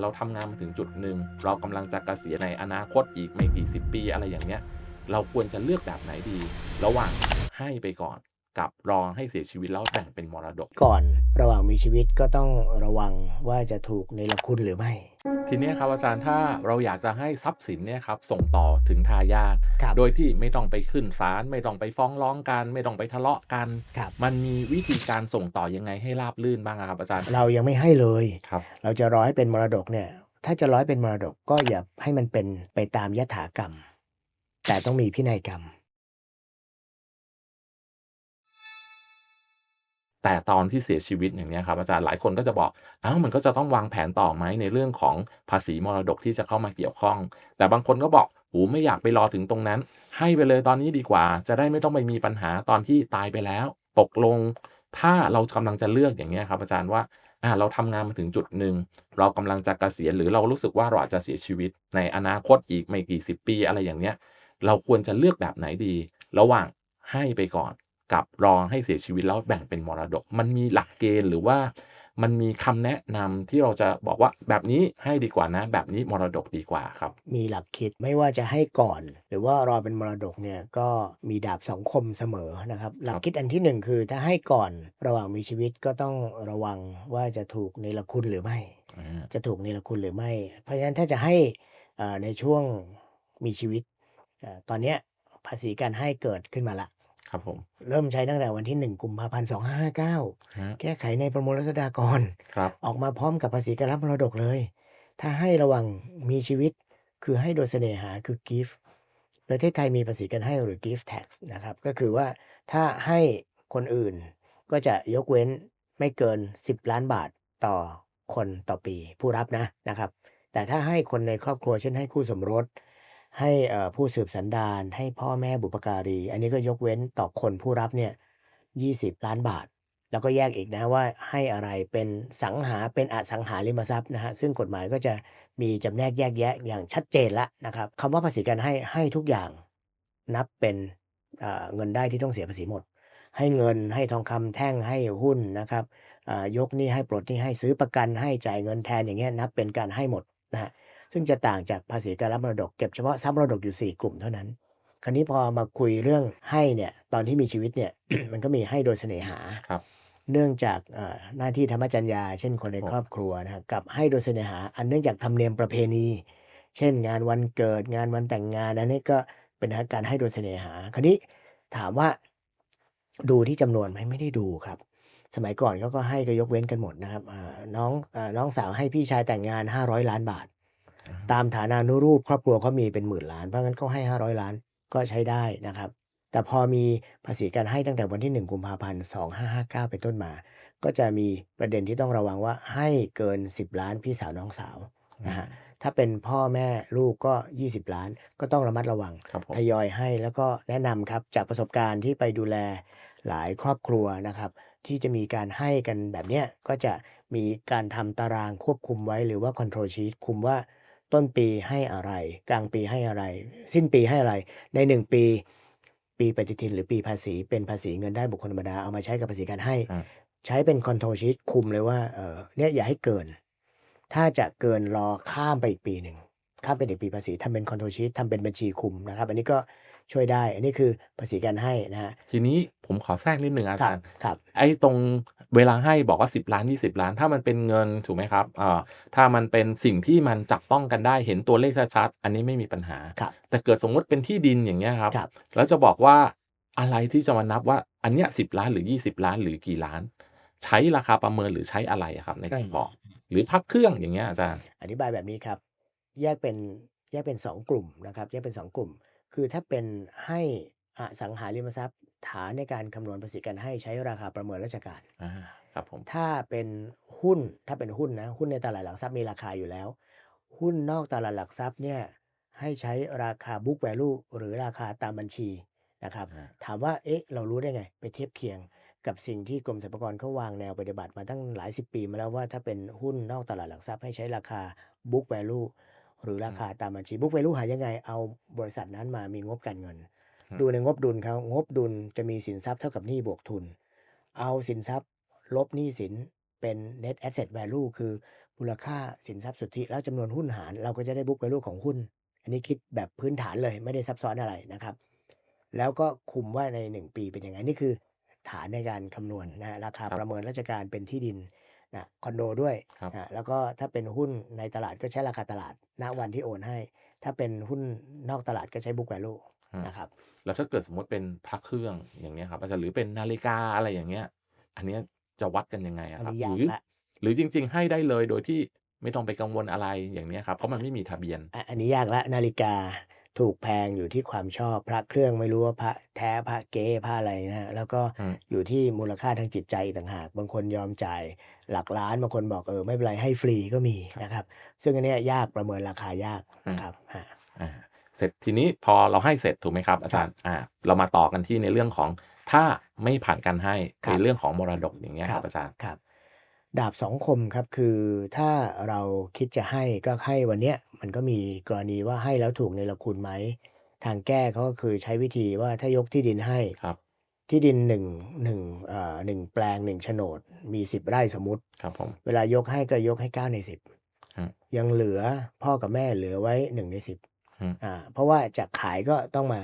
เราทำงานมาถึงจุดหนึ่งเรากำลังจะเกษียณในอนาคตอีกไม่กี่สิบปีอะไรอย่างเงี้ยเราควรจะเลือกแบบไหนดี ระหว่างให้ไปก่อน กับรอให้เสียชีวิตแล้วแบ่งเป็นมรดก ก่อนระหว่างมีชีวิตก็ต้องระวังว่าจะถูกในละคุณหรือไม่ ทีเนี้ยครับอาจารย์ถ้าเราอยากจะให้ทรัพย์สินเนี่ยครับส่งต่อถึงทายาทครับโดยที่ไม่ต้องไปขึ้นศาลไม่ต้องไปฟ้องร้องกัน ไม่ต้องไปทะเลาะกัน ครับ มันมีวิธีการส่งต่อยังไงให้ราบรื่นบ้างอะครับอาจารย์เรายังไม่ให้เลย ครับ เราจะรอให้เป็นมรดกเนี่ย ถ้าจะร้อยเป็นมรดกก็อย่าให้มันเป็นไปตามยถากรรม แต่ต้องมีพินัยกรรม แต่ตอนที่เสียชีวิตอย่างนี้ครับอาจารย์หลายคนก็จะบอกอ้าวมันก็จะต้องวางแผนต่อไหมในเรื่องของภาษีมรดกที่จะเข้ามาเกี่ยวข้อง แต่บางคนก็บอกโหไม่อยากไปรอถึงตรงนั้น ให้ไปเลยตอนนี้ดีกว่า จะได้ไม่ต้องไปมีปัญหาตอนที่ตายไปแล้ว ตกลง ถ้าเรากำลังจะเลือกอย่างเงี้ครับอาจารย์ว่าอ่าเราทำงานมาถึงจุดหนึ่งเรากำลังจะเกษียณหรือเรารู้สึกว่าเราอาจจะเสียชีวิต ในอนาคตอีกไม่กี่สิบปีอะไรอย่างเนี้ยเราควรจะเลือกแบบไหนดี ระหว่างให้ไปก่อน กับรอให้เสียชีวิตแล้วแบ่งเป็นมรดก มันมีหลักเกณฑ์หรือว่ามันมีคำแนะนำที่เราจะบอกว่าแบบนี้ให้ดีกว่านะ แบบนี้มรดกดีกว่าครับ มีหลักคิดไม่ว่าจะให้ก่อน หรือว่ารอเป็นมรดกเนี่ยก็มีดาบสองคมเสมอนะครับ หลักคิดอันที่หนึ่งคือถ้าให้ก่อนระหว่างมีชีวิตก็ต้องระวังว่าจะถูกในละคุณหรือไม่อ่าจะถูกในละคุณหรือไม่ เพราะฉะนั้นถ้าจะให้เอ่อในช่วงมีชีวิตเอ่อตอนเนี้ยภาษีการให้เกิดขึ้นมาละ ครับผม เริ่มใช้ตั้งแต่วันที่1กุมภาพันธ์2559ฮะแก้ไขในประมวลรัษฎากรครับออกมาพร้อมกับภาษีการรับมรดกเลย ถ้าให้ระหว่างมีชีวิตคือให้โดยเสน่หาคือ gift ประเทศไทยมีภาษีการให้หรือ gift tax นะครับ ก็คือว่าถ้าให้คนอื่นก็จะยกเว้นไม่เกิน 10 ล้านบาทต่อคนต่อปีผู้รับนะนะครับ แต่ถ้าให้คนในครอบครัวเช่นให้คู่สมรส ให้ เอ่อ ผู้สืบสันดาน ให้พ่อแม่บุปการี อันนี้ก็ยกเว้นต่อคนผู้รับเนี่ย 20ล้านบาท แล้วก็แยกอีกนะว่า ให้อะไรเป็นสังหา เป็นอสังหาริมทรัพย์นะฮะซึ่งกฎหมายก็จะมีจำแนกแยกแยะอย่างชัดเจนแล้วนะครับ คำว่าภาษีการให้ ให้ทุกอย่างนับเป็นเอ่อเงินได้ที่ต้องเสียภาษีหมด ให้เงิน ให้ทองคำแท่ง ให้หุ้นนะครับ อ่า ยกหนี้ให้ ปลดหนี้ให้ ซื้อประกันให้ จ่ายเงินแทน อย่างเงี้ย นับเป็นการให้หมดนะฮะ ซึ่งจะต่างจากภาษีการรับมรดกเก็บเฉพาะทรัพย์มรดกอยู่ 4 กลุ่มเท่านั้น คราวนี้พอมาคุยเรื่องให้เนี่ยตอนที่มีชีวิตเนี่ยมันก็มีให้โดยเสน่หาครับเนื่องจากเอ่อหน้าที่ธรรมจัญญา เช่นคนในครอบครัวนะครับกับให้โดยเสน่หา อันเนื่องจากธรรมเนียมประเพณี เช่น งานวันเกิดงานวันแต่งงานอันนี้ก็เป็นการให้โดยเสน่หา คราวนี้ถามว่าดูที่จำนวนไหมไม่ได้ดูครับ สมัยก่อนเขาก็ให้ก็ยกเว้นกันหมดนะครับอ่าน้องอาน้องสาวให้พี่ชายแต่งงาน 500 ล้านบาท ตามฐานานุรูปครอบครัวเขามีเป็นหมื่นล้าน เพราะงั้นเขาให้ 500 ล้านก็ใช้ได้นะครับ แต่พอมีภาษีการให้ตั้งแต่วันที่ 1 กุมภาพันธ์ 2559 เป็นต้นมา ก็จะมีประเด็นที่ต้องระวังว่าให้เกิน 10 ล้านพี่สาวน้องสาวนะฮะถ้าเป็นพ่อแม่ลูกก็ 20 ล้านก็ต้องระมัดระวังทยอยให้แล้วก็แนะนำครับจากประสบการณ์ที่ไปดูแลหลายครอบครัวนะครับ ที่จะมีการให้กันแบบเนี้ยก็จะมีการทำตารางควบคุมไว้หรือว่า control sheet คุมว่า ต้นปีให้อะไร กลางปีให้อะไร สิ้นปีให้อะไร ใน 1 ปี ปีปฏิทินหรือปีภาษีเป็นภาษีเงินได้บุคคลธรรมดาเอามาใช้กับภาษีการให้ อ่า ใช้เป็น control sheet คุมเลยว่าเออเนี่ยอย่าให้เกิน ถ้าจะเกินรอข้ามไปอีกปีหนึ่งข้ามไปอีกปีภาษีทำเป็น control sheet ทำเป็นบัญชีคุมนะครับ อันนี้ก็ ช่วยได้ อันนี้คือภาษีการให้นะฮะทีนี้ผมขอแทรกนิดนึงอาครัจาบรย์ครับไอ้ตรงเวลาให้บอกว่า 10 ล้าน 20 ล้าน ถ้ามันเป็นเงินถูกไหมครับเอ่อถ้ามันเป็นสิ่งที่มันจับต้องกันได้เห็นตัวเลขชัดๆอันนี้ไม่มีปัญหาครับแต่เกิดสมมติเป็นที่ดินอย่างเงี้ยครับครับ แล้วจะบอกว่าอะไรที่จะมานับว่าอันเนี้ยสิล้านหรือ 20 ล้านหรือกี่ล้าน ใช้ราคาประเมินหรือใช้อะไรอะครับในการบอกหรือพักเครื่องอย่างเงี้ยอาจารย์อธิบายแบบนี้ครับ แยกเป็นแยกเป็นสองกลุ่มนะครับ แยกเป็นสองกลุ่ม คือถ้าเป็นให้อสังหาริมทรัพย์ฐานในการคำนวณภาษีการให้ใช้ราคาประเมินราชการอ่าครับผมถ้าเป็นหุ้นถ้าเป็นหุ้นนะหุ้นในตลาดหลักทรัพย์มีราคาอยู่แล้ว หุ้นนอกตลาดหลักทรัพย์เนี่ยให้ใช้ราคา book value หรือราคาตามบัญชีนะครับอ่าถามว่าเอ๊ะเรารู้ได้ไง ไปเทียบเคียงกับสิ่งที่กรมสรรพากรเขาวางแนวปฏิบัติมาตั้งหลายสิบปีมาแล้วว่าถ้าเป็นหุ้นนอกตลาดหลักทรัพย์ให้ใช้ราคา book value หรือราคาตามบัญชี book value หายังไง เอาบริษัทนั้นมามีงบการเงินอืมดูในงบดุลเขางบดุลจะมีสินทรัพย์เท่ากับหนี้บวกทุน เอาสินทรัพย์ลบหนี้สินเป็น net asset value คือมูลค่าสินทรัพย์สุทธิแล้วจำนวนหุ้นหาร เราก็จะได้ book value ของหุ้น อันนี้คิดแบบพื้นฐานเลยไม่ได้ซับซ้อนอะไรนะครับ แล้วก็คุมว่าใน 1 ปีเป็นยังไงนี่คือฐานในการคำนวณนะครับราคาครับประเมินราชการเป็นที่ดิน นะคอนโดด้วยครับอ่าแล้วก็ถ้าเป็นหุ้นในตลาดก็ใช้ราคาตลาดณวันที่โอนให้ ถ้าเป็นหุ้นนอกตลาดก็ใช้ book value อืมนะครับแล้วถ้าเกิดสมมุติเป็นพระเครื่องอย่างเงี้ยครับอาจารย์หรือเป็นนาฬิกาอะไรอย่างเงี้ย อันเนี้ยจะวัดกันยังไงอัอะนครับนี้หยารืกอแล้วหรือจริง ๆ ให้ได้เลยโดยที่ไม่ต้องไปกังวลอะไรอย่างเนี้ยครับเพราะมันไม่มีทะเบียนอะอันนี้ยากแล้วนาฬิกา ถูกแพงอยู่ที่ความชอบพระเครื่องไม่รู้ว่าพระแท้พระเก๊พระอะไรนะครับแล้วก็อืม อยู่ที่มูลค่าทางจิตใจอีกต่างหาก บางคนยอมจ่ายหลักล้านบางคนบอกเออไม่เป็นไรให้ฟรีก็มีครับนะครับ ซึ่งอันเนี้ยยากประเมินราคายากอืนะมครับครับอาเสร็จทีนี้พอเราให้เสร็จถูกไหมครับ อาครัจาบรย์อ่าเรามาต่อกันที่ในเรื่องของถ้าไม่ผ่านการให้คในรับเรื่องของมรดกอย่างเงี้ยคครัรับบ อาจารย์ ครับดาบสองคมครับคือถ้าเราคิดจะให้ก็ให้วันเนี้ย มันก็มีกรณีว่าให้แล้วถูกเนรคุณไหม ทางแก้เขาก็คือใช้วิธีว่าถ้ายกที่ดินให้ ครับ ที่ดินหนึ่งหนึ่งเอ่อหนึ่งแปลงหนึ่งโฉนด มีสิบไร่สมมุติ ครับผม เวลายกให้ก็ยกให้เก้าในสิบอืมยังเหลือพ่อกับแม่เหลือไว้หนึ่งในสิบอืมอ่าเพราะว่าจะขายก็ต้องมา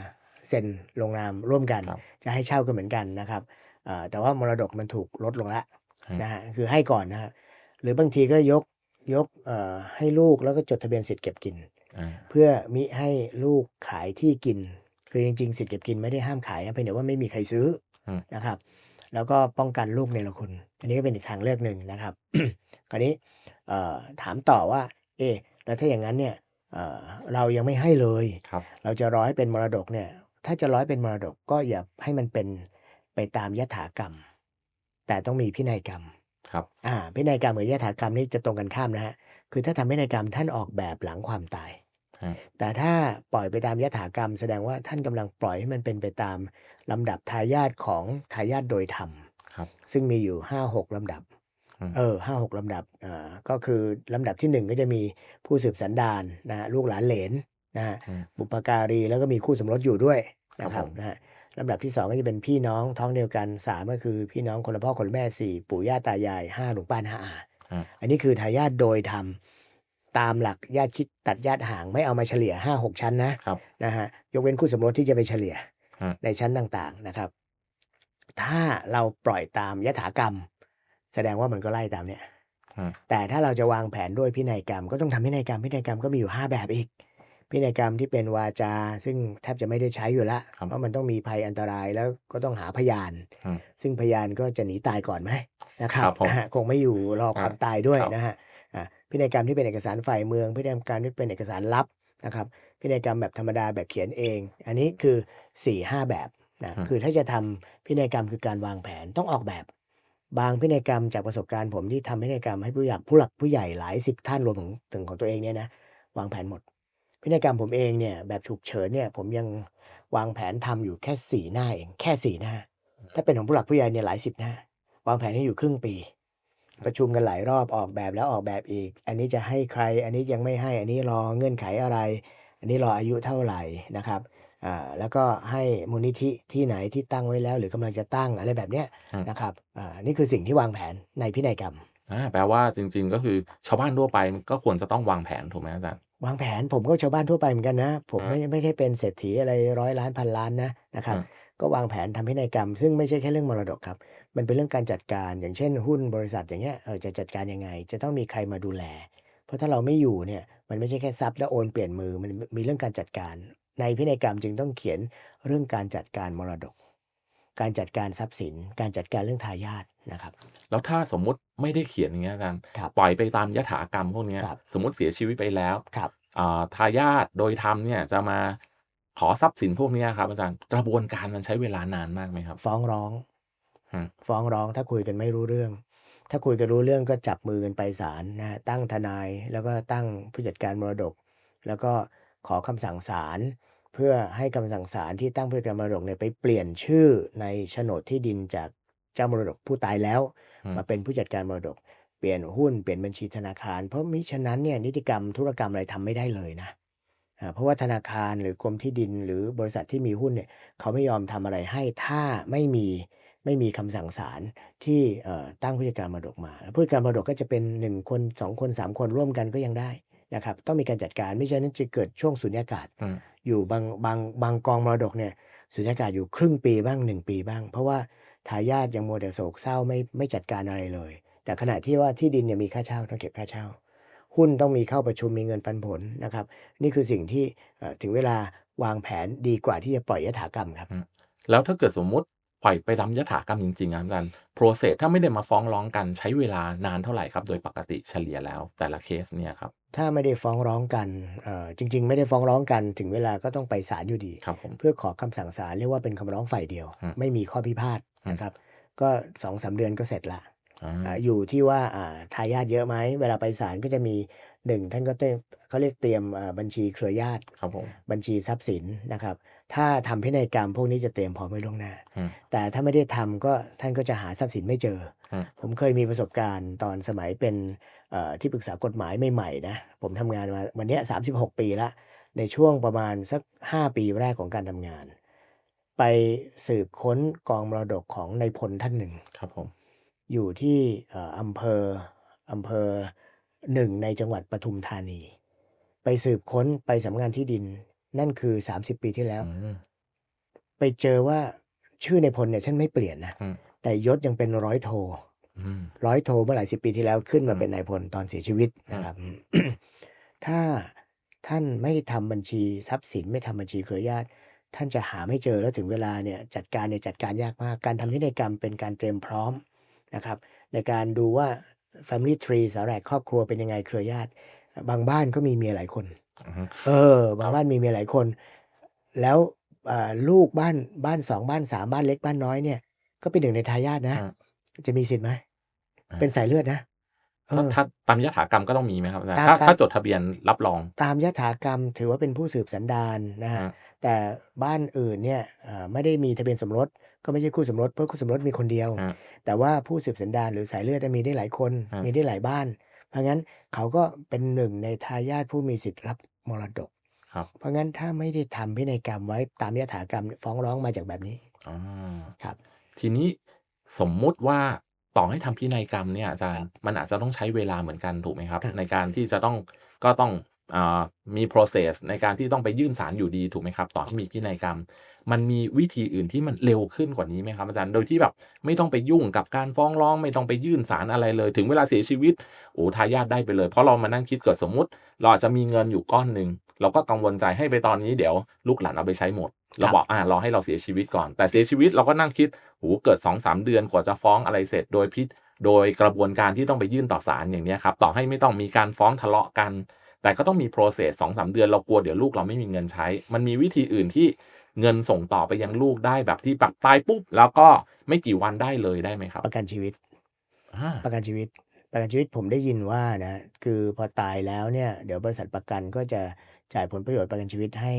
เซ็นลงนามร่วมกัน ครับจะให้เช่าก็เหมือนกันนะครับอ่าแต่ว่ามรดกมันถูกลดลงแล้วอืมนะฮะคือให้ก่อนนะฮะหรือบางทีก็ยก ยกเอ่อให้ลูกแล้วก็จดทะเบียนสิทธิ์เก็บกินอ่าเพื่อมิให้ลูกขายที่กิน คือจริงๆ สิทธิ์เก็บกินไม่ได้ห้ามขายนะเพียงแต่ว่าไม่มีใครซื้ออืมนะครับ แล้วก็ป้องกันลูกในละคุณ อันนี้ก็เป็นอีกทางเลือกหนึ่งนะครับ คราวนี้เอ่อถามต่อว่า เอ๊ะแล้วถ้าอย่างนั้นเนี่ยเอ่อเรายังไม่ให้เลยครับเราจะรอให้เป็นมรดกเนี่ย ถ้าจะร้อยเป็นมรดกก็อย่าให้มันเป็นไปตามยถากรรม แต่ต้องมีพินัยกรรม ครับอ่าพินัยกรรมกับยถากรรมนี่จะตรงกันข้ามนะฮะคือถ้าทำพินัยกรรมท่านออกแบบหลังความตายอืมแต่ถ้าปล่อยไปตามยถากรรม แสดงว่าท่านกำลังปล่อยให้มันเป็นไปตามลำดับทายาทของทายาทโดยธรรมครับซึ่งมีอยู่ห้าหกลำดับอืมเออห้าหกลำดับอ่าก็คือลำดับที่หนึ่งก็จะมีผู้สืบสันดานนะฮะลูกหลานเหลนนะฮะอืมบุปการีแล้วก็มีคู่สมรสอยู่ด้วยนะคครัรับบผมนะฮะ ลำดับที่สองก็จะเป็นพี่น้องท้องเดียวกันสามก็คือพี่น้องคนละพ่อคนละแม่สี่ปู่ย่าตายายห้าหลวงป้าห้าอาอืมอันนี้คือทายาทโดยธรรมตามหลักญาติชิดตัดญาติห่างไม่เอามาเฉลี่ยห้าหกชั้นนะครับนะฮะยกเว้นคู่สมรสที่จะไปเฉลี่ยอืมในชั้นต่างๆนะครับ ถ้าเราปล่อยตามยถากรรม แสดงว่ามันก็ไล่ตามเนี่ยอืมแต่ถ้าเราจะวางแผนด้วยพินัยกรรม ก็ต้องทำพินัยกรรมพินัยกรรมก็มีอยู่ 5 แบบอีก พินัยกรรมที่เป็นวาจา ซึ่งแทบจะไม่ได้ใช้อยู่ละครับเพราะมันต้องมีภัยอันตรายแล้วก็ต้องหาพยานอืมซึ่งพยานก็จะหนีตายก่อนไหมนะครับครับผมนะฮะคงไม่อยู่รอความอ่าตายด้วยครับนะฮะอ่าพินัยกรรมที่เป็นเอกสารฝ่ายเมือง พินัยกรรมที่เป็นเอกสารลับนะครับพินัยกรรมแบบธรรมดาแบบเขียนเอง อันนี้คือ4ี่ห้าแบบนะอืมคือถ้าจะทำพินัยกรรมคือการวางแผนต้องออกแบบ บางพินัยกรรมจากประสบการณ์ผมที่ทำพินัยกรรมให้ผู้หลักผู้หลักผู้ใหญ่หลายสิบท่านรวมถึงถึงของตัวเองเนี่ยนะวางแผนหมด พินัยกรรมผมเองเนี่ยแบบฉุกเฉินเนี่ยผมยังวางแผนทำอยู่แค่สี่หน้าเองแค่สี่หน้า ถ้าเป็นของผู้หลักผู้ใหญ่เนี่ยหลายสิบหน้า วางแผนให้อยู่ครึ่งปี ประชุมกันหลายรอบออกแบบแล้วออกแบบอีก อันนี้จะให้ใคร อันนี้ยังไม่ให้อันนี้รอเงื่อนไขอะไร อันนี้รออายุเท่าไหร่นะครับอ่าแล้วก็ให้มูลนิธิที่ไหนที่ตั้งไว้แล้ว หรือกำลังจะตั้งอะไรแบบเนี้ยอืมนะครับอ่านี่คือสิ่งที่วางแผนในพินัยกรรมอ่าแปลว่าจริง ๆ ก็คือชาวบ้านทั่วไปก็ควรจะต้องวางแผนถูกไหมอาจารย์ วางแผนผมก็ชาวบ้านทั่วไปเหมือนกันนะผมอืมไม่ไม่ใช่เป็นเศรษฐีอะไรร้อยล้านพันล้านนะนะครับอืมก็วางแผนทำพินัยกรรม ซึ่งไม่ใช่แค่เรื่องมรดกครับ มันเป็นเรื่องการจัดการอย่างเช่นหุ้นบริษัทอย่างเงี้ยเออจะจัดการยังไง จะต้องมีใครมาดูแล เพราะถ้าเราไม่อยู่เนี่ยมันไม่ใช่แค่ทรัพย์แล้วโอนเปลี่ยนมือมันมีเรื่องการจัดการ ในพินัยกรรมจึงต้องเขียนเรื่องการจัดการมรดก การจัดการทรัพย์สิน การจัดการเรื่องทายาท นะครับแล้วถ้าสมมุติไม่ได้เขียนอย่างเงี้ยอาจารย์ครับ ปล่อยไปตามยถากรรมพวกเนี้ยครับ สมมุติเสียชีวิตไปแล้วครับ อ่าทายาทโดยธรรมเนี่ยจะมาขอทรัพย์สินพวกเนี้ยครับอาจารย์กระบวนการมันใช้เวลานานมากไหมครับ ฟ้องร้องอืมฟ้องร้องถ้าคุยกันไม่รู้เรื่อง ถ้าคุยกันรู้เรื่องก็จับมือกันไปศาลนะฮะตั้งทนายแล้วก็ตั้งผู้จัดการมรดก แล้วก็ขอคำสั่งศาลเพื่อให้คำสั่งศาลที่ตั้งผู้จัดการมรดกเนี่ยไปเปลี่ยนชื่อในโฉนดที่ดินจาก เจ้ามรดกผู้ตายแล้วอืมมาเป็นผู้จัดการมรดก เปลี่ยนหุ้นเปลี่ยนบัญชีธนาคาร เพราะมิฉะนั้นเนี่ยนิติกรรมธุรกรรมอะไรทำไม่ได้เลยนะอ่าเพราะว่าธนาคารหรือกรมที่ดินหรือบริษัทที่มีหุ้นเนี่ยเขาไม่ยอมทำอะไรให้ถ้าไม่มีไม่มีคำสั่งศาลที่เอ่อตั้งผู้จัดการมรดกมาแล้วผู้จัดการมรดกก็จะเป็น 1 คน 2 คน 3 คนร่วมกันก็ยังได้นะครับต้องมีการจัดการไม่ฉะนั้นจะเกิดช่วงสุญญากาศอืมอยู่บางบางบางกองมรดกเนี่ยสุญญากาศอยู่ครึ่งปีบ้าง 1 ปีบ้าง เพราะว่า ทายาทยังมัวแต่โศกเศร้าไม่ไม่จัดการอะไรเลย แต่ขณะที่ว่าที่ดินเนี่ยมีค่าเช่าต้องเก็บค่าเช่า หุ้นต้องมีเข้าประชุมมีเงินปันผลนะครับ นี่คือสิ่งที่เอ่อถึงเวลาวางแผนดีกว่าที่จะปล่อยยถากรรมครับอืมแล้วถ้าเกิดสมมุติปล่อยไปตามยถากรรมจริงๆอะครับอาจารย์ process ถ้าไม่ได้มาฟ้องร้องกันใช้เวลานานเท่าไรครับ โดยปกติเฉลี่ยแล้วแต่ละเคสเนี่ยครับ?ถ้าไม่ได้ฟ้องร้องกันเอ่อจริง ๆ ไม่ได้ฟ้องร้องกันถึงเวลาก็ต้องไปศาลอยู่ดีครับผมเพื่อขอคำสั่งศาลเรียกว่าเป็นคำร้องฝ่ายเดียวอืมไม่มีข้อพิพาทอืม นะครับ ก็2-3เดือนก็เสร็จแล้วอาอ่าอยู่ที่ว่าอ่าทายาทเยอะไหม เวลาไปศาลก็จะมี1ท่านก็เต้เขาเรียกเตรียมอ่าบัญชีเครือญาติครับผมบัญชีทรัพย์สินนะครับ ถ้าทำพินัยกรรมพวกนี้จะเตรียมพร้อมไว้ล่วงหน้าอืมแต่ถ้าไม่ได้ทำก็ท่านก็จะหาทรัพย์สินไม่เจออืมผมเคยมีประสบการณ์ตอนสมัยเป็นเอ่อที่ปรึกษากฎหมายใหม่ๆนะผมทำงานมาวันเนี้ย36 ปีแล้วในช่วงประมาณสัก 5 ปีแรกของการทำงาน ไปสืบค้นกองมรดกของนายพลท่านหนึ่ง ครับผม อยู่ที่เอ่ออำเภออำเภอหนึ่งในจังหวัดปทุมธานี ไปสืบค้นไปสำนักงานที่ดิน นั่นคือ30ปีที่แล้วอืมไปเจอว่าชื่อนายพลเนี่ยท่านไม่เปลี่ยนนะ อืม แต่ยศยังเป็นร้อยโท อืม ร้อยโทเมื่อหลายสิบปีที่แล้วขึ้นอืมามเป็นนายพลตอนเสียชีวิตอืนะมครับ ถ้าท่านไม่ทำบัญชีทรัพย์สินไม่ทำบัญชีเครือญาติ ท่านจะหาไม่เจอแล้วถึงเวลาเนี่ยจัดการเนี่ยจัดการยากมาก การทำพินัยกรรมเป็นการเตรียมพร้อมนะครับในการดูว่า Family Tree สาแหรกครอบครัวเป็นยังไงเครือญาติ บางบ้านก็มีเมียหลายคนอือฮึเออคบารังบบ้านมีเมียหลายคน แล้วอ่าลูกบ้านบ้าน2บ้าน3บ้านเล็กบ้านน้อยเนี่ย ก็เป็นหนึ่งในทายาทนะอาจะมีสิทธิ์ไหมอาเป็นสายเลือดนะเอ ถ้าอถ้าตามยถากรรมก็ต้องมีไหมครับอาจารย์ตามถ้าตาถ้ามจดทะเบียนรับรอง ตามยถากรรมถือว่าเป็นผู้สืบสันดานนะคอารับแต่บ้านอื่นเนี่ยเอ่อไม่ได้มีทะเบียนสมรสก็ไม่ใช่คู่สมรสเพราะคู่สมรสมีคนเดียวอาแต่ว่าผู้สืบสันดานหรือสายเลือดอะมีได้หลายคนอามีได้หลายบ้าน เพราะงั้นเขาก็เป็นหนึ่งในทายาทผู้มีสิทธิ์รับมรดกครับเพราะงั้นถ้าไม่ได้ทำพินัยกรรมไว้ตามยถากรรมฟ้องร้องมาจากแบบนี้อาครับ ทีนี้สมมุติว่า ต่อให้ทำพินัยกรรมเนี่ยอาจารย์มันอาจจะต้องใช้เวลาเหมือนกันถูกไหมครับครับในการที่จะต้องก็ต้องอ่ามี process ในการที่ต้องไปยื่นศาลอยู่ดีถูกไหมครับ ต่อให้มีพินัยกรรม มันมีวิธีอื่นที่มันเร็วขึ้นกว่านี้ไหมครับอาจารย์โดยที่แบบไม่ต้องไปยุ่งกับการฟ้องร้อง ไม่ต้องไปยื่นศาลอะไรเลย ถึงเวลาเสียชีวิตโอ้ทายาทได้ไปเลย เพราะเรามานั่งคิดเกิดสมมุติ เราอาจจะมีเงินอยู่ก้อนหนึ่ง เราก็กังวลใจให้ไปตอนนี้เดี๋ยวลูกหลานเอาไปใช้หมดเราครับบอกอ่ารอให้เราเสียชีวิตก่อน แต่เสียชีวิตเราก็นั่งคิดโอ้โฮเกิด2-3เดือนกว่าจะฟ้องอะไรเสร็จโดยพิโดยกระบวนการที่ต้องไปยื่นต่อศาลอย่างเนี้ยครับต่อให้ไม่ต้องมีการฟ้องทะเลาะกัน แต่ก็ต้องมี process 2-3เดือนเรากลัวเดี๋ยวลูกเราไม่มีเงินใช้ มันมีวิธีอื่นที่เงินส่งต่อไปยังลูกได้แบบที่แบบตายปุ๊บแล้วก็ไม่กี่วันได้เลยได้ไหมครับ?ประกันชีวิตอาประกันชีวิต ประกันชีวิตผมได้ยินว่านะคือพอตายแล้วเนี่ย เดี๋ยวบริษัทประกันก็จะ จ่ายผลประโยชน์ประกันชีวิตให้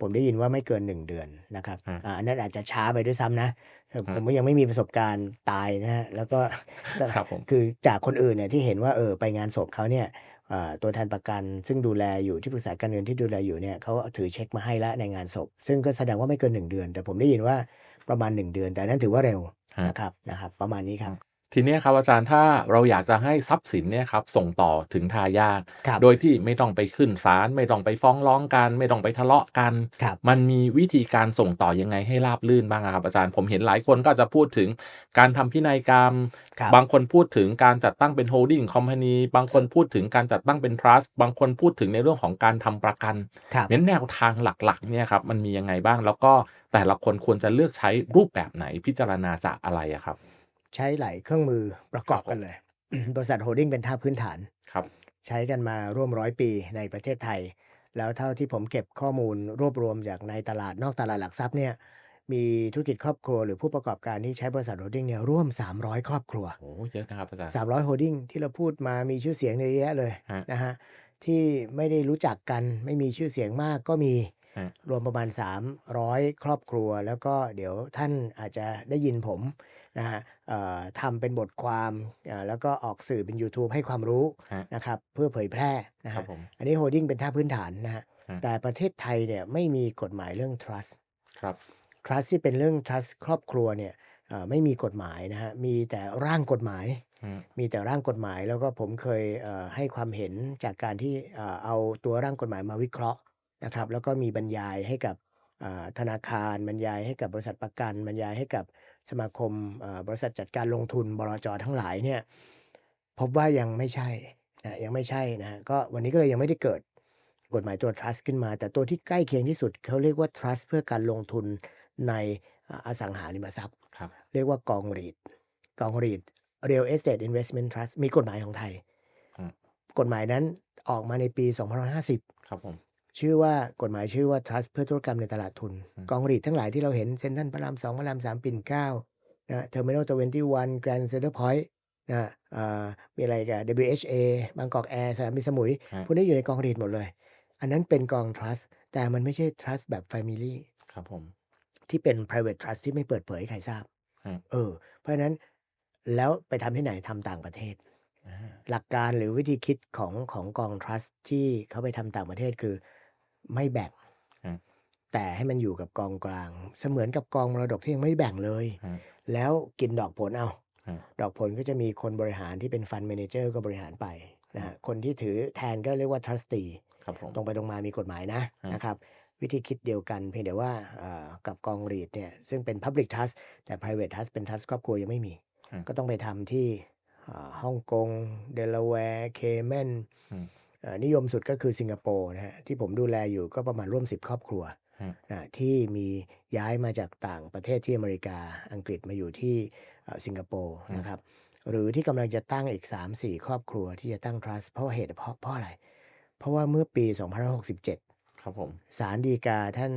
ผมได้ยินว่าไม่เกิน1เดือนนะครับอืมอ่าอันนั้นอาจจะช้าไปด้วยซ้ำนะเอ่ออืผมมก็ยังไม่มีประสบการณ์ตายนะครับแล้วก็แต่ครับผมคือจากคนอื่นเนี่ยที่เห็นว่าเออไปงานศพเขาเนี่ยอ่าตัวแทนประกัน ซึ่งดูแลอยู่ที่ปรึกษาการเงินที่ดูแลอยู่เนี่ยเขาถือเช็กมาให้แล้วในงานศพ ซึ่งก็แสดงว่าไม่เกิน 1 เดือน แต่ผมได้ยินว่าประมาณ 1 เดือน แต่อันนั้นถือว่าเร็วครับนะครับนะครับ ประมาณนี้คอืรับม ทีเนี้ยครับอาจารย์ถ้าเราอยากจะให้ทรัพย์สินเนี่ยครับส่งต่อถึงทายาทครับโดยที่ไม่ต้องไปขึ้นศาลไม่ต้องไปฟ้องร้องกัน ไม่ต้องไปทะเลาะกันครับมันมีวิธีการส่งต่อยังไงให้ราบรื่นบ้างอะครับอาจารย์?ผมเห็นหลายคนก็จะพูดถึงการทำพินัยกรรมครับบางคนพูดถึงการจัดตั้งเป็น holding company บางคนพูดถึงการจัดตั้งเป็น trust บางคนพูดถึงในเรื่องของการทำประกันครับงั้นแนวทางหลักๆเนี่ยครับมันมียังไงบ้าง?แล้วก็แต่ละคนควรจะเลือกใช้รูปแบบไหนพิจารณาจากอะไรอะครับ? ใช้หลายเครื่องมือประกครัอบบผกันมเลย บริษัท holding เป็นท่าพื้นฐานครับใช้กันมาร่วม100ปีในประเทศไทย แล้วเท่าที่ผมเก็บข้อมูลรวบรวมจากในตลาดนอกตลาดหลักทรัพย์เนี่ยมีธุรกิจครอบครัวหรือผู้ประกอบการที่ใช้บริษัท holding เนี่ยร่วม 300 ครอบครัวโอ้โฮเยอะนะครับอาจารย์300 holding ที่เราพูดมามีชื่อเสียงเยอะแยะเลยครับนะครับที่ไม่ได้รู้จักกันไม่มีชื่อเสียงมากก็มีครับรวมประมาณ 300 ครอบครัว แล้วก็เดี๋ยวท่านอาจจะได้ยินผม นะครับเอ่อทำเป็นบทความอ่าแล้วก็ออกสื่อเป็นยูทูบให้ความรู้ครับนะครับเพื่อเผยแพร่นะคครัรับบผมอันนี้ holding เป็นท่าพื้นฐานนะครับครับแต่ประเทศไทยเนี่ยไม่มีกฎหมายเรื่อง trust ครับ trust ที่เป็นเรื่อง trust ครอบครัวเนี่ยเอ่อไม่มีกฎหมายนะฮะมีแต่ร่างกฎหมายอืมมีแต่ร่างกฎหมายแล้วก็ผมเคยเอ่อให้ความเห็นจากการที่เอ่อเอาตัวร่างกฎหมายมาวิเคราะห์นะครับแล้วก็มีบรรยายให้กับอ่าธนาคารบรรยายให้กับบริษัทประกันบรรยายให้กับ สมาคมเอ่อบริษัทจัดการลงทุนบลจทั้งหลายเนี่ยพบว่ายังไม่ใช่นะยังไม่ใช่นะฮะก็วันนี้ก็เลยยังไม่ได้เกิดกฎหมายตัว trust ขึ้นมา แต่ตัวที่ใกล้เคียงที่สุดเขาเรียกว่า trust เพื่อการลงทุนในอ่าอสังหาริมทรัพย์ครับเรียกว่ากองรีดกองรีด Real Estate Investment Trust มีกฎหมายของไทยอืมกฎหมายนั้นออกมาในปี 2550 ครับผม ชื่อว่ากฎหมายชื่อว่า Trust เพื่อธุรกรรมในตลาดทุนอืมกองรีดทั้งหลายที่เราเห็นเซ็นทรัลพระรามสองพระรามสามปิ่นเกล้านะเทอร์มินอลทเวนตี้วันแกรนด์เซ็นเตอร์พอยต์นะเอ่อมีอะไรกับ WHA บางกอกแอร์สนามบินสมุยฮะพวกนี้อยู่ในกองรีดหมดเลย อันนั้นเป็นกอง trust แต่มันไม่ใช่ trust แบบ family ครับผมที่เป็น private trust ที่ไม่เปิดเผยให้ใครทราบอืมเออ เพราะฉะนั้นแล้วไปทำที่ไหนทำต่างประเทศอ่าหลักการหรือวิธีคิดของของกอง trust ที่เขาไปทำต่างประเทศคือ ไม่แบ่งอืมแต่ให้มันอยู่กับกองกลาง เสมือนกับกองมรดกที่ยังไม่แบ่งเลยอืมแล้วกินดอกผลเอาอืมดอกผลก็จะมีคนบริหารที่เป็นฟัน d ม a นเจอร์ก็บริหารไปนะฮะคนที่ถือแทนก็เรียกว่า trustee ครับผม ตรงไปตรงมามีกฎหมายนะอืมนะครับ วิธีคิดเดียวกันเพียงแต่ว่าเอ่อกับกองรีดเนี่ยซึ่งเป็น Public Trust แต่ Private Trust เป็น Trust ครอบครัวยังไม่มีอืมก็ต้องไปทำที่อ่าฮ่องกงเดลาแวร์เคแมนอืม นิยมสุดก็คือสิงคโปร์นะฮะที่ผมดูแลอยู่ก็ประมาณร่วม 10 ครอบครัวอืมนะที่มีย้ายมาจากต่างประเทศที่อเมริกาอังกฤษมาอยู่ที่เอ่อสิงคโปร์นะครับหรือที่กำลังจะตั้งอีก 3-4 ครอบครัวที่จะตั้ง trust เพราะว่าเหตุเพราะเพราะอะไร เพราะว่าเมื่อปี2567ครับผมศาลฎีกาท่าน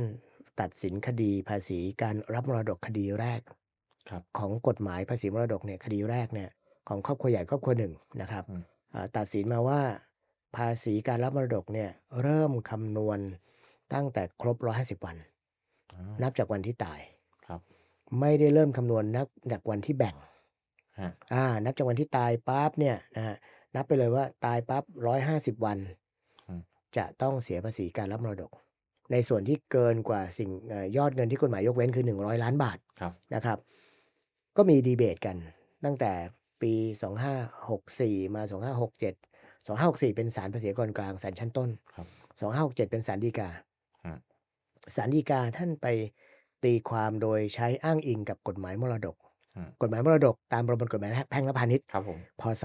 ตัดสินคดีภาษีการรับมรดกคดีแรกครับของกฎหมายภาษีมรดกเนี่ยคดีแรกเนี่ยของครอบครัวใหญ่ครอบครัวหนึ่งนะครับอืมอ่าตัดสินมาว่า ภาษีการรับมรดกเนี่ยเริ่มคำนวณตั้งแต่ครบ 150 วัน อ่านับจากวันที่ตาย ครับไม่ได้เริ่มคำนวณนับจากวันที่แบ่ง ฮะอ่า นับจากวันที่ตายปั๊บเนี่ยนะฮะนับไปเลยว่าตายปั๊บร้อยห้าสิบวันอืมจะต้องเสียภาษีการรับมรดก ในส่วนที่เกินกว่าสิ่งเอ่อยอดเงินที่กฎหมายยกเว้นคือ 100 ล้านบาทครับนะครับ ก็มีดีเบตกันตั้งแต่ปี 2564 มา 2567 2564เป็นศาลภาษีกรกลางศาลชั้นต้นครับ2567เป็นศาลฎีกาฮะศาลฎีกาท่านไปตีความโดยใช้อ้างอิงกับกฎหมายมรดกอืมกฎหมายมรดกตามประมวลกฎหมายแพ่งและพาณิชย์ครับผมพศ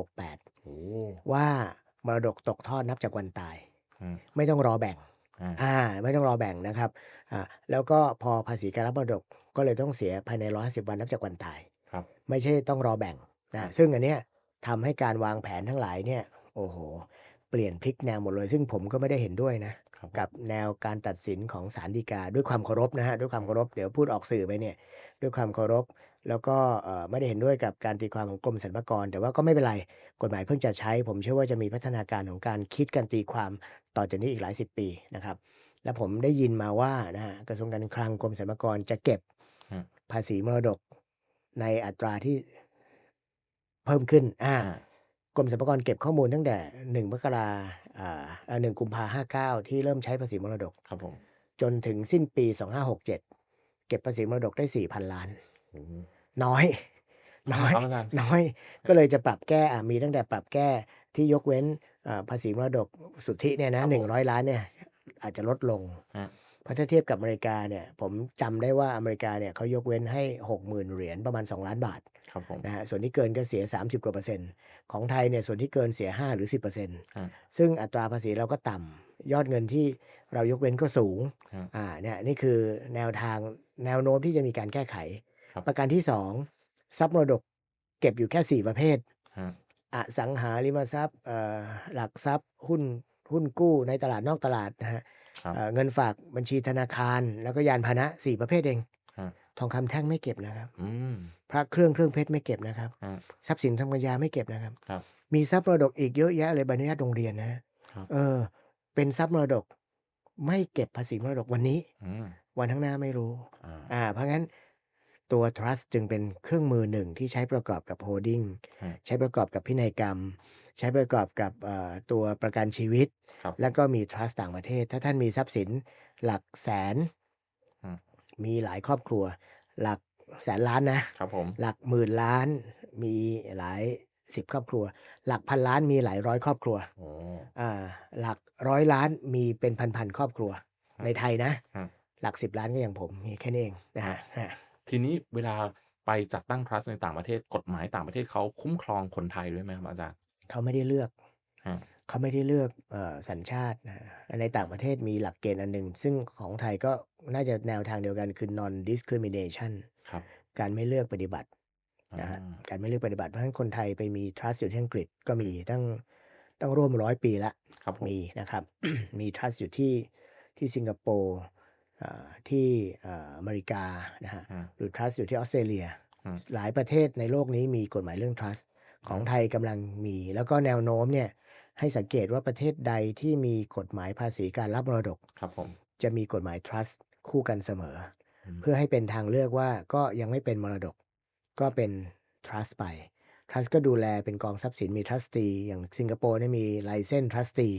2468โอ้ว่ามรดกตกทอดนับจากวันตายอืมไม่ต้องรอแบ่งอ่าอ่าไม่ต้องรอแบ่งนะครับอ่าแล้วก็พอภาษีการรับมรดกก็เลยต้องเสียภายใน150วันนับจากวันตายครับไม่ใช่ต้องรอแบ่งครันะบซึ่งอันเนี้ย ทำให้การวางแผนทั้งหลายเนี่ย โอ้โห เปลี่ยนพลิกแนวหมดเลย ซึ่งผมก็ไม่ได้เห็นด้วยนะ ครับผมกับแนวการตัดสินของศาลฎีกา ด้วยความเคารพนะฮะ ด้วยความเคารพ เดี๋ยวพูดออกสื่อไปเนี่ย ด้วยความเคารพ แล้วก็เอ่อไม่ได้เห็นด้วยกับการตีความของกรมสรรพากร แต่ว่าก็ไม่เป็นไร กฎหมายเพิ่งจะใช้ ผมเชื่อว่าจะมีพัฒนาการของการคิดการตีความต่อจากนี้อีกหลายสิบปีนะครับ และผมได้ยินมาว่านะฮะกระทรวงการคลังกรมสรรพากรจะเก็บอืมภาษีมรดกในอัตราที่ เพิ่มขึ้นอ่าอ่ากรมสรรพากรเก็บข้อมูลตั้งแต่หนึ่งมกราอ่าหนึ่งกุมภาห้าเก้าที่เริ่มใช้ภาษีมรดกครับผมจนถึงสิ้นปีสองห้าหกเจ็ดเก็บภาษีมรดกได้สี่พันล้านโอ้น้อย น้อยครับอาจารย์น้อย ก็เลยจะปรับแก้อะมีตั้งแต่ปรับแก้ที่ยกเว้นอ่าภาษีมรดกสุทธิเนี่ยนะครับผมหนึ่งร้อยล้านเนี่ยอาจจะลดลงฮะ เพราะถ้าเทียบกับอเมริกาเนี่ยผมจำได้ว่าอเมริกาเนี่ยเขายกเว้นให้หกหมื่นเหรียญประมาณ 2 ล้านบาทครับผมนะฮะส่วนที่เกินก็เสีย 30กว่าเปอร์เซ็นต์ของไทยเนี่ยส่วนที่เกินเสีย 5 หรือ 10เปอร์เซ็นต์ฮะซึ่งอัตราภาษีเราก็ต่ำยอดเงินที่เรายกเว้นก็สูงฮะอ่าเนี่ยนี่คือแนวทางแนวโน้มที่จะมีการแก้ไขครับประการที่ 2 ทรัพย์มรดกเก็บอยู่แค่ 4 ประเภทฮะอสังหาริมทรัพย์เอ่อหลักทรัพย์หุ้นหุ้นกู้ในตลาดนอกตลาดนะฮะ ครับเอ่อเงินฝากบัญชีธนาคาร แล้วก็ยานพาหนะสี่ประเภทเองฮะทองคำแท่งไม่เก็บนะครับ อืม พระเครื่องเครื่องเพชรไม่เก็บนะครับ ฮะทรัพย์สินทางปัญญาไม่เก็บนะครับ ครับมีทรัพย์มรดกอีกเยอะแยะเลยใบอนุญาตโรงเรียนนะฮะครับ เออ เป็นทรัพย์มรดก ไม่เก็บภาษีมรดกวันนี้ อืมวันข้างหน้าไม่รู้ อ่าอ่า เพราะงั้นตัว trust จึงเป็นเครื่องมือหนึ่งที่ใช้ประกอบกับ holding ฮะใช้ประกอบกับพินัยกรรม ใช้ประกอบกับเอ่อตัวประกันชีวิตครับแล้วก็มี trust ต่างประเทศ ถ้าท่านมีทรัพย์สินหลักแสนอืมมีหลายครอบครัว หลักแสนล้านนะครับผมหลักหมื่นล้านมีหลายสิบครอบครัว หลักพันล้านมีหลายร้อยครอบครัวโอ้อ่าหลักร้อยล้านมีเป็นพันๆครอบครัวครับในไทยนะครับหลักสิบล้านก็อย่างผมมีแค่นี้เองนะฮะฮะทีนี้เวลาไปจัดตั้ง trust ในต่างประเทศกฎหมายต่างประเทศเขาคุ้มครองคนไทยด้วยไหมครับอาจารย์ เขาไม่ได้เลือกฮะเขาไม่ได้เลือกเอ่อสัญชาตินะในต่างประเทศมีหลักเกณฑ์อันหนึ่ง ซึ่งของไทยก็น่าจะแนวทางเดียวกันคือ non discrimination ครับการไม่เลือกปฏิบัติอานะฮะการไม่เลือกปฏิบัติเพราะฉะนั้นคนไทยไปมี trust อยู่ที่อังกฤษก็มีตั้งตั้งร่วมร้อยปีละครับผมมีนะครับ มี trust อยู่ที่ที่สิงคโปร์อ่าที่อ่าอเมริกานะฮะฮะหรือ trust อยู่ที่ออสเตรเลียฮะหลายประเทศในโลกนี้มีกฎหมายเรื่อง trust ของอืมไทยกำลังมี แล้วก็แนวโน้มเนี่ยให้สังเกตว่าประเทศใดที่มีกฎหมายภาษีการรับมรดก ครับผม จะมีกฎหมาย trust คู่กันเสมอ อืม เพื่อให้เป็นทางเลือกว่าก็ยังไม่เป็นมรดก ก็เป็น trust ไป trust ก็ดูแลเป็นกองทรัพย์สินมี trustee อย่างสิงคโปร์เนี่ยมี license trustee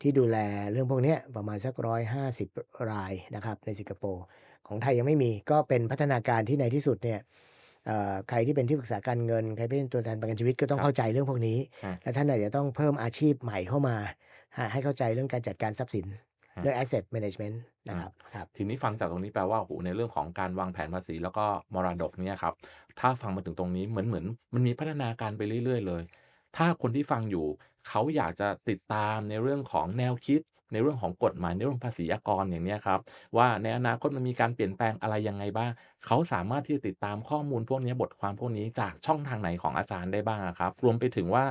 ที่ดูแลเรื่องพวกเนี้ยประมาณสักร้อยห้าสิบรายนะครับในสิงคโปร์ของไทยยังไม่มีก็เป็นพัฒนาการที่ในที่สุดเนี่ย เอ่อใครที่เป็นที่ปรึกษาการเงิน ใครเป็นตัวแทนประกันชีวิตก็ต้องครับเข้าใจเรื่องพวกนี้ ฮะและท่านอาจจะต้องเพิ่มอาชีพใหม่เข้ามาฮะให้เข้าใจเรื่องการจัดการทรัพย์สิน ฮะ เรื่อง asset management นะครับครับ ทีนี้ฟังจากตรงนี้แปลว่าโอ้โหในเรื่องของการวางแผนภาษีแล้วก็มรดกเนี่ยครับ ถ้าฟังมาถึงตรงนี้เหมือนเหมือนมันมีพัฒนาการไปเรื่อย ๆ เลย ถ้าคนที่ฟังอยู่ เขาอยากจะติดตามในเรื่องของแนวคิด ในเรื่องของกฎหมายในเรื่องภาษีอากรอย่างนี้ครับว่าในอนาคตมันมีการเปลี่ยนแปลงอะไรยังไงบ้างเขาสามารถที่จะติดตามข้อมูลพวกนี้บทความพวกนี้จากช่องทางไหนของอาจารย์ได้บ้างครับ รวมไปถึงว่า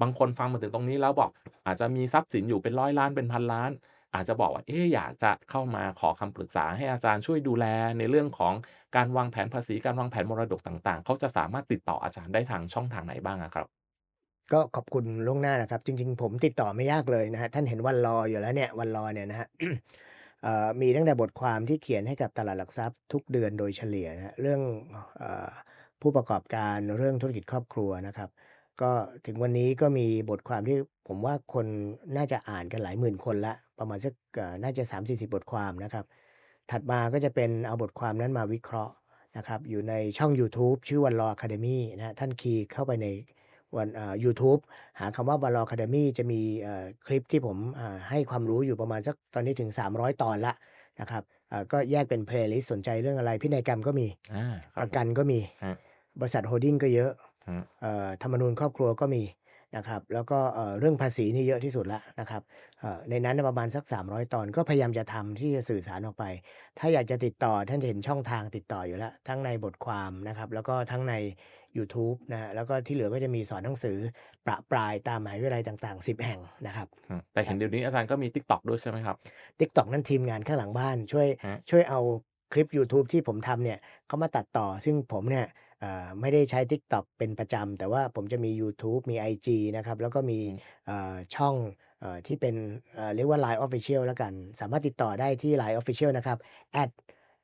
บางคนฟังมาถึงตรงนี้แล้วบอก อาจจะมีทรัพย์สินอยู่เป็นร้อยล้านเป็นพันล้าน อาจจะบอกว่าเอ๊อยากจะเข้ามาขอคำปรึกษาให้อาจารย์ช่วยดูแลในเรื่องของการวางแผนภาษีการวางแผนมรดกต่าง ๆ เขาจะสามารถติดต่ออาจารย์ได้ทางช่องทางไหนบ้างครับ ก็ขอบคุณล่วงหน้านะครับ จริง ๆ ผมติดต่อไม่ยากเลยนะฮะท่านเห็นวันรออยู่แล้วเนี่ยวันรอเนี่ยนะฮะ เอ่อมีตั้งแต่บทความที่เขียนให้กับตลาดหลักทรัพย์ทุกเดือนโดยเฉลี่ยนะฮะเรื่องเออผู้ประกอบการเรื่องธุรกิจครอบครัวนะครับ ก็ถึงวันนี้ก็มีบทความที่ผมว่าคนน่าจะอ่านกันหลายหมื่นคนละ ประมาณสักเอ่อน่าจะ 3 4 0 บทความนะครับ ถัดมาก็จะเป็นเอาบทความนั้นมาวิเคราะห์นะครับ อยู่ในช่อง YouTube ชื่อวันรอ Academy นะฮะท่านคีย์เข้าไปใน วันอ่า YouTube หาคำว่าวันรอ Academy จะมีเอ่อคลิปที่ผมอ่าให้ความรู้อยู่ประมาณสักตอนนี้ถึง 300 ตอนละนะครับอ่าก็แยกเป็นเพลย์ลิสต์สนใจเรื่องอะไร พินัยกรรมก็มีอ่าคปรับระกันก็มีฮะบริษัทโฮดดิ้งก็เยอะฮะเอ่อธรรมนูญครอบครัวก็มีนะครับแล้วก็เอ่อเรื่องภาษีนี่เยอะที่สุดละนะครับเอ่อในนั้นนะประมาณสัก 300 ตอนก็พยายามจะทำที่จะสื่อสารออกไป ถ้าอยากจะติดต่อท่านจะเห็นช่องทางติดต่ออยู่แล้ว ทั้งในบทความนะครับแล้วก็ทั้งใน YouTube นะฮะแล้วก็ที่เหลือก็จะมีสอนหนังสือประปรายตามมหาวิทยาลัยต่างๆ 10 แห่งนะครับฮะแต่เห็นเดี๋ยวนี้อาจารย์ก็มี TikTok ด้วยใช่ไหมครับ TikTok นั้นทีมงานข้างหลังบ้าน ช่วยฮะช่วยเอาคลิป YouTube ที่ผมทำเนี่ยเขามาตัดต่อ ซึ่งผมเนี่ยเอ่อไม่ได้ใช้ TikTok เป็นประจำ แต่ว่าผมจะมี YouTube มี IG นะครับ แล้วก็มีอืมเอ่อช่องเอ่อที่เป็นเอ่อเรียกว่า Line Official แล้วกัน สามารถติดต่อได้ที่ Line Official นะครับ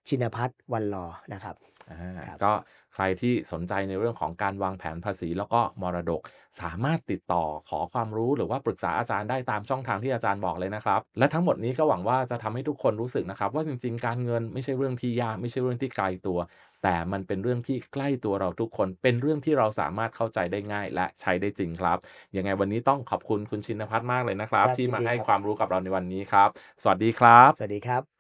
ชินพัฒน์วันรอนะครับอ่าครับก็ ใครที่สนใจในเรื่องของการวางแผนภาษี แล้วก็มรดก สามารถติดต่อขอความรู้หรือว่าปรึกษาอาจารย์ได้ตามช่องทางที่อาจารย์บอกเลยนะครับ และทั้งหมดนี้ก็หวังว่าจะทำให้ทุกคนรู้สึกนะครับ ว่าจริงๆ การเงินไม่ใช่เรื่องที่ยากไม่ใช่เรื่องที่ไกลตัว แต่มันเป็นเรื่องที่ใกล้ตัวเราทุกคน เป็นเรื่องที่เราสามารถเข้าใจได้ง่าย และใช้ได้จริงครับยังไงวันนี้ต้องขอบคุณคุณชินพัฒน์มากเลยนะครับครับที่มายินดีให้ครับความรู้กับเราในวันนี้ครับ สวัสดีครับ สวัสดีครับ